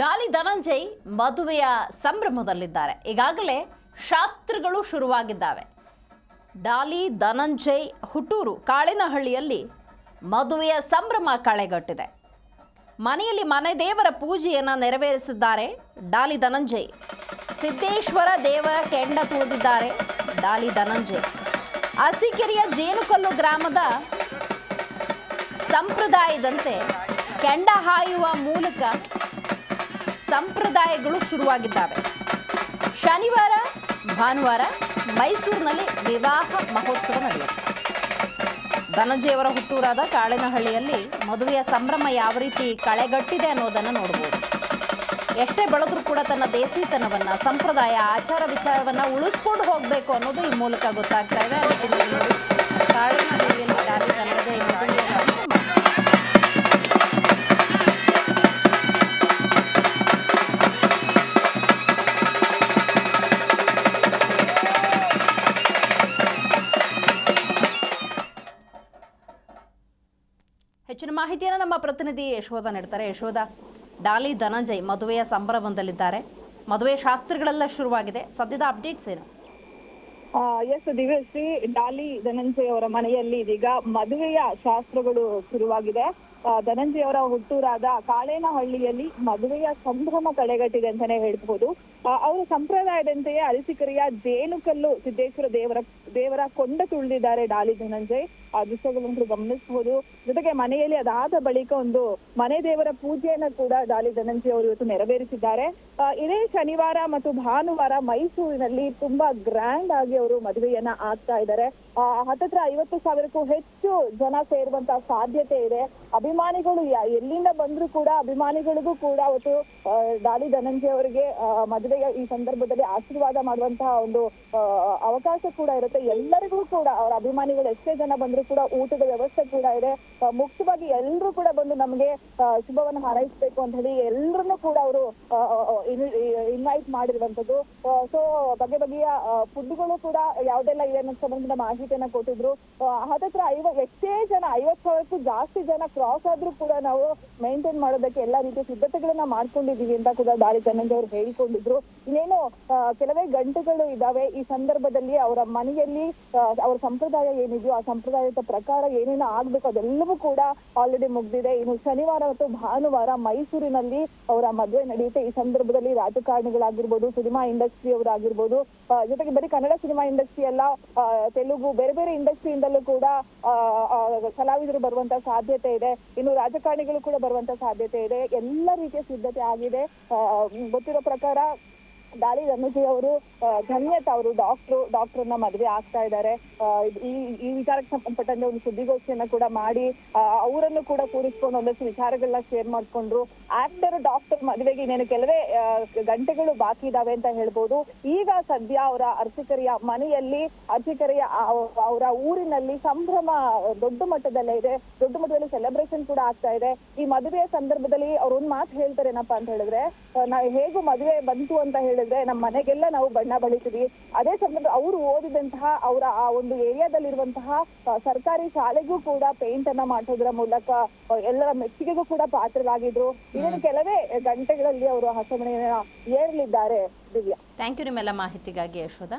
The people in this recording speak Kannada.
ಡಾಲಿ ಧನಂಜಯ್ ಮದುವೆಯ ಸಂಭ್ರಮದಲ್ಲಿದ್ದಾರೆ. ಈಗಾಗಲೇ ಶಾಸ್ತ್ರಗಳು ಶುರುವಾಗಿದ್ದಾವೆ. ಡಾಲಿ ಧನಂಜಯ್ ಹುಟ್ಟೂರು ಕಾಳಿನಹಳ್ಳಿಯಲ್ಲಿ ಮದುವೆಯ ಸಂಭ್ರಮ ಕಳೆಗಟ್ಟಿದೆ. ಮನೆಯಲ್ಲಿ ಮನೆ ದೇವರ ಪೂಜೆಯನ್ನು ನೆರವೇರಿಸಿದ್ದಾರೆ ಡಾಲಿ ಧನಂಜಯ್. ಸಿದ್ದೇಶ್ವರ ದೇವರ ಕೆಂಡ ತುಳಿದಿದ್ದಾರೆ ಡಾಲಿ ಧನಂಜಯ್. ಅಸಿಕೆರೆಯ ಜೇನುಕಲ್ಲು ಗ್ರಾಮದ ಸಂಪ್ರದಾಯದಂತೆ ಕೆಂಡ ಹಾಯುವ ಮೂಲಕ ಸಂಪ್ರದಾಯಗಳು ಶುರುವಾಗಿದ್ದಾವೆ. ಶನಿವಾರ, ಭಾನುವಾರ ಮೈಸೂರಿನಲ್ಲಿ ವಿವಾಹ ಮಹೋತ್ಸವ ನಡೆಯುತ್ತೆ. ಧನಂಜಯವರ ಹುಟ್ಟೂರಾದ ಕಾಳಿನಹಳ್ಳಿಯಲ್ಲಿ ಮದುವೆಯ ಸಂಭ್ರಮ ಯಾವ ರೀತಿ ಕಳೆಗಟ್ಟಿದೆ ಅನ್ನೋದನ್ನು ನೋಡ್ಬೋದು. ಎಷ್ಟೇ ಬೆಳೆದ್ರೂ ಕೂಡ ತನ್ನ ದೇಸಿತನವನ್ನ, ಸಂಪ್ರದಾಯ, ಆಚಾರ ವಿಚಾರವನ್ನ ಉಳಿಸ್ಕೊಂಡು ಹೋಗಬೇಕು ಅನ್ನೋದು ಈ ಮೂಲಕ ಗೊತ್ತಾಗ್ತಾ ಇದೆ. ಕಾಳಿನಹಳ್ಳಿಯಲ್ಲಿ ಹೆಚ್ಚಿನ ಮಾಹಿತಿಯನ್ನು ನಮ್ಮ ಪ್ರತಿನಿಧಿ ಯಶೋಧ ನೀಡ್ತಾರೆ. ಯಶೋಧ, ಡಾಲಿ ಧನಂಜಯ್ ಮದುವೆಯ ಸಂಭ್ರಮದಲ್ಲಿದ್ದಾರೆ. ಮದುವೆ ಶಾಸ್ತ್ರಗಳೆಲ್ಲ ಶುರುವಾಗಿದೆ. ಸದ್ಯದ ಅಪ್ಡೇಟ್ಸ್ ಏನು? ಎಸ್ ದಿವ್ಯಶ್ರೀ, ಡಾಲಿ ಧನಂಜಯ್ ಅವರ ಮನೆಯಲ್ಲಿ ಇದೀಗ ಮದುವೆಯ ಶಾಸ್ತ್ರಗಳು ಶುರುವಾಗಿದೆ. ಧನಂಜಯ್ ಅವರ ಹುಟ್ಟೂರಾದ ಕಾಳೇನಹಳ್ಳಿಯಲ್ಲಿ ಮದುವೆಯ ಸಂಭ್ರಮ ಕಳೆಗಟ್ಟಿದೆ ಅಂತಾನೆ ಹೇಳ್ಬಹುದು. ಅವರ ಸಂಪ್ರದಾಯದಂತೆಯೇ ಅರಸಿಕರಿಯ ಜೇನುಕಲ್ಲು ಸಿದ್ದೇಶ್ವರ ದೇವರ ದೇವರ ಕೊಂಡ ತುಳಿದಿದ್ದಾರೆ ಡಾಲಿ ಧನಂಜಯ್. ಆ ದೃಶ್ಯಗಳನ್ನು ಗಮನಿಸಬಹುದು. ಜೊತೆಗೆ ಮನೆಯಲ್ಲಿ ಅದಾದ ಬಳಿಕ ಒಂದು ಮನೆ ದೇವರ ಪೂಜೆಯನ್ನ ಕೂಡ ಡಾಲಿ ಧನಂಜಯ್ ಅವರು ಇವತ್ತು ನೆರವೇರಿಸಿದ್ದಾರೆ. ಇದೇ ಶನಿವಾರ ಮತ್ತು ಭಾನುವಾರ ಮೈಸೂರಿನಲ್ಲಿ ತುಂಬಾ ಗ್ರ್ಯಾಂಡ್ ಆಗಿ ಅವರು ಮದುವೆಯನ್ನ ಆಗ್ತಾ ಇದ್ದಾರೆ. ಹತ್ತತ್ರ ಐವತ್ತು ಸಾವಿರಕ್ಕೂ ಹೆಚ್ಚು ಜನ ಸೇರುವಂತ ಸಾಧ್ಯತೆ ಇದೆ. ಅಭಿಮಾನಿಗಳು ಎಲ್ಲಿಂದ ಬಂದ್ರು ಕೂಡ ಅಭಿಮಾನಿಗಳಿಗೂ ಕೂಡ ಅವತ್ತು ಡಾಲಿ ಧನಂಜಯ ಅವರಿಗೆ ಮದುವೆಯ ಈ ಸಂದರ್ಭದಲ್ಲಿ ಆಶೀರ್ವಾದ ಮಾಡುವಂತಹ ಒಂದು ಅವಕಾಶ ಕೂಡ ಇರುತ್ತೆ. ಎಲ್ಲರಿಗೂ ಕೂಡ ಅವರ ಅಭಿಮಾನಿಗಳು ಎಷ್ಟೇ ಜನ ಬಂದ್ರು ಕೂಡ ಊಟದ ವ್ಯವಸ್ಥೆ ಕೂಡ ಇದೆ. ಮುಖ್ಯವಾಗಿ ಎಲ್ಲರೂ ಕೂಡ ಬಂದು ನಮಗೆ ಶುಭವನ್ನು ಹಾರೈಸಬೇಕು ಅಂತ ಹೇಳಿ ಎಲ್ಲರನ್ನೂ ಕೂಡ ಅವರು ಇನ್ವೈಟ್ ಮಾಡಿರುವಂತದ್ದು ಸೊ ಬಗೆ ಬಗೆಯ ಫುಡ್ಗಳು ಕೂಡ ಯಾವ್ದೆಲ್ಲ ಇದೆ ಅನ್ನೋ ಸಂಬಂಧದ ಮಾಹಿತಿಯನ್ನ ಕೊಟ್ಟಿದ್ರು. ಹತ್ತತ್ರ ಐವ ಎಷ್ಟೇ ಜನ ಐವತ್ ಸಾವಿರಕ್ಕೂ ಜಾಸ್ತಿ ಜನ ಕ್ರಾಸ್ ಆದ್ರೂ ಕೂಡ ನಾವು ಮೇಂಟೈನ್ ಮಾಡೋದಕ್ಕೆ ಎಲ್ಲಾ ರೀತಿಯ ಸಿದ್ಧತೆಗಳನ್ನ ಮಾಡ್ಕೊಂಡಿದೀವಿ ಅಂತ ಕೂಡ ದಾರಿ ಚನ್ನಂಜ್ ಅವರು ಹೇಳಿಕೊಂಡಿದ್ರು. ಇನ್ನೇನು ಕೆಲವೇ ಗಂಟೆಗಳು ಇದಾವೆ. ಈ ಸಂದರ್ಭದಲ್ಲಿ ಅವರ ಮನೆಯಲ್ಲಿ ಅವರ ಸಂಪ್ರದಾಯ ಏನಿದೆಯೋ ಆ ಸಂಪ್ರದಾಯದ ಪ್ರಕಾರ ಏನೇನು ಆಗ್ಬೇಕು ಅದೆಲ್ಲವೂ ಕೂಡ ಆಲ್ರೆಡಿ ಮುಗ್ದಿದೆ. ಇನ್ನು ಶನಿವಾರ ಮತ್ತು ಭಾನುವಾರ ಮೈಸೂರಿನಲ್ಲಿ ಅವರ ಮದುವೆ ನಡೆಯುತ್ತೆ. ಈ ಸಂದರ್ಭದಲ್ಲಿ ರಾಜಕಾರಣಿಗಳಾಗಿರ್ಬೋದು, ಸಿನಿಮಾ ಇಂಡಸ್ಟ್ರಿ ಅವರಾಗಿರ್ಬೋದು ಜೊತೆಗೆ ಬರೀ ಕನ್ನಡ ಸಿನಿಮಾ ಇಂಡಸ್ಟ್ರಿ ಅಲ್ಲ ತೆಲುಗು, ಬೇರೆ ಬೇರೆ ಇಂಡಸ್ಟ್ರಿಯಿಂದಲೂ ಕೂಡ ಕಲಾವಿದರು ಬರುವಂತ ಸಾಧ್ಯತೆ ಇದೆ. ಇನ್ನು ರಾಜಕಾರಣಿಗಳು ಕೂಡ ಬರುವಂತ ಸಾಧ್ಯತೆ ಇದೆ. ಎಲ್ಲ ರೀತಿಯ ಸಿದ್ಧತೆ ಆಗಿದೆ. ಗೊತ್ತಿರೋ ಪ್ರಕಾರ ದಾಳಿ ಧನುಜಿ ಅವರು ಧನ್ಯತಾ ಅವರು ಅವರು ಡಾಕ್ಟರ್ ಡಾಕ್ಟರ್ನ ಮದುವೆ ಆಗ್ತಾ ಇದ್ದಾರೆ. ಈ ಈ ವಿಚಾರಕ್ಕೆ ಸಂಬಂಧಪಟ್ಟಂತೆ ಒಂದು ಸುದ್ದಿಗೋಷ್ಠಿಯನ್ನ ಕೂಡ ಮಾಡಿ ಅವರನ್ನು ಕೂಡ ಕೂರಿಸ್ಕೊಂಡು ಒಂದಷ್ಟು ವಿಚಾರಗಳನ್ನ ಶೇರ್ ಮಾಡಿಕೊಂಡ್ರು. ಆಕ್ಟರ್ ಡಾಕ್ಟರ್ ಮದುವೆಗೆ ಇನ್ನೇನು ಕೆಲವೇ ಗಂಟೆಗಳು ಬಾಕಿ ಇದಾವೆ ಅಂತ ಹೇಳ್ಬೋದು. ಈಗ ಸದ್ಯ ಅವರ ಅರ್ಚಕರಿಯ ಮನೆಯಲ್ಲಿ, ಅರ್ಚಕರಿಯ ಅವರ ಊರಿನಲ್ಲಿ ಸಂಭ್ರಮ ದೊಡ್ಡ ಮಟ್ಟದಲ್ಲೇ ಇದೆ. ದೊಡ್ಡ ಮಟ್ಟದಲ್ಲಿ ಸೆಲೆಬ್ರೇಷನ್ ಕೂಡ ಆಗ್ತಾ ಇದೆ. ಈ ಮದುವೆಯ ಸಂದರ್ಭದಲ್ಲಿ ಅವ್ರ ಒಂದ್ ಮಾತು ಹೇಳ್ತಾರೆ ಏನಪ್ಪಾ ಅಂತ ಹೇಳಿದ್ರೆ ನಾ ಹೇಗೂ ಮದುವೆ ಬಂತು ಅಂತ ಹೇಳಿದ್ರೆ ನಮ್ಮ ಮನೆಗೆಲ್ಲ ನಾವು ಬಣ್ಣ ಬಳಿತೀವಿ ಅದೇ ಸಂದರ್ಭ ಅವರು ಓದಿದಂತಹ ಅವರ ಆ ಒಂದು ಏರಿಯಾದಲ್ಲಿರುವಂತಹ ಸರ್ಕಾರಿ ಶಾಲೆಗೂ ಕೂಡ ಪೇಂಟ್ ಅನ್ನ ಮಾಡಿಸೋದ್ರ ಮೂಲಕ ಎಲ್ಲರ ಮೆಚ್ಚುಗೆಗೂ ಕೂಡ ಪಾತ್ರರಾಗಿದ್ರು. ಇದನ್ನು ಕೆಲವೇ ಗಂಟೆಗಳಲ್ಲಿ ಅವರು ಹಸಮಣೆಯನ್ನ ಏರಲಿದ್ದಾರೆ ದಿವ್ಯಾ. ಥ್ಯಾಂಕ್ ಯು ನಿಮ್ಮೆಲ್ಲ ಮಾಹಿತಿಗಾಗಿ ಯಶೋಧ.